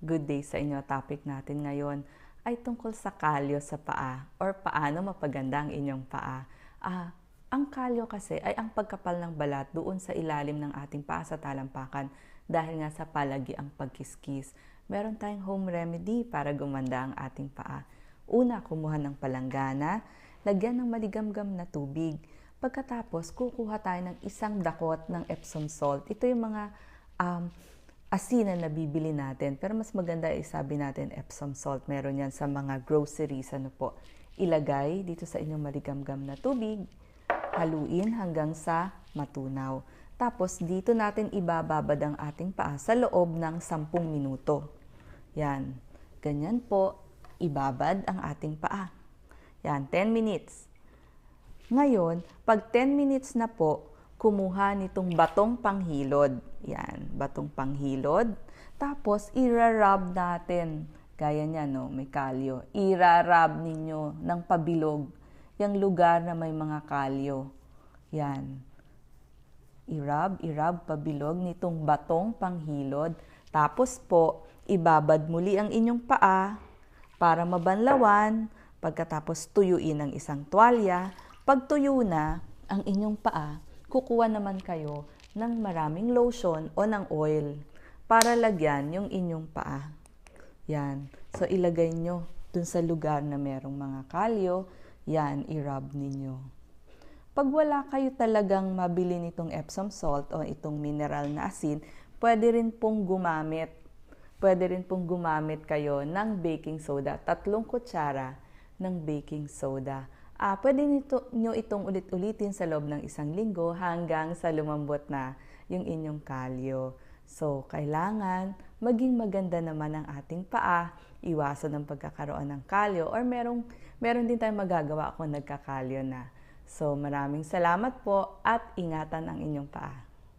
Good day sa inyo. Topic natin ngayon ay tungkol sa kalyo sa paa or paano mapaganda ang inyong paa. Ah, ang kalyo kasi ay ang pagkapal ng balat doon sa ilalim ng ating paa sa talampakan dahil nga sa palagi ang pagkiskis. Meron tayong home remedy para gumanda ang ating paa. Una, kumuha ng palanggana, lagyan ng maligamgam na tubig. Pagkatapos, kukuha tayo ng isang dakot ng Epsom salt. Ito yung mga um, asinan na bibili natin. Pero mas maganda ay sabi natin Epsom salt. Meron yan sa mga groceries. Ano po? Ilagay dito sa inyong maligamgam na tubig. Haluin hanggang sa matunaw. Tapos dito natin ibababad ang ating paa sa loob ng 10 minuto. Yan. Ganyan po, ibabad ang ating paa. Yan, 10 minutes. Ngayon, pag 10 minutes na po, kumuha nitong batong panghilod. Yan, batong panghilod. Tapos, irarab natin. Gaya niya, no? May kalyo. Irarab ninyo ng pabilog yung lugar na may mga kalyo. Yan. Irab, irab, pabilog nitong batong panghilod. Tapos po, ibabad muli ang inyong paa para mabanlawan. Pagkatapos tuyuin ang isang tuwalya. Pag tuyo na ang inyong paa, kukuha naman kayo ng maraming lotion o ng oil para lagyan yung inyong paa. Yan. So, ilagay nyo dun sa lugar na merong mga kalyo. Yan, i-rub ninyo. Pag wala kayo talagang mabili nitong Epsom salt o itong mineral na asin, pwede rin pong gumamit. Pwede rin pong gumamit kayo ng baking soda. Tatlong kutsara ng baking soda uh, pwede nito, nyo itong ulit-ulitin sa loob ng isang linggo hanggang sa lumambot na yung inyong kalyo. So, kailangan maging maganda naman ang ating paa, iwasan ang pagkakaroon ng kalyo, or merong, meron din tayong magagawa kung nagkakalyo na. So, maraming salamat po at ingatan ang inyong paa.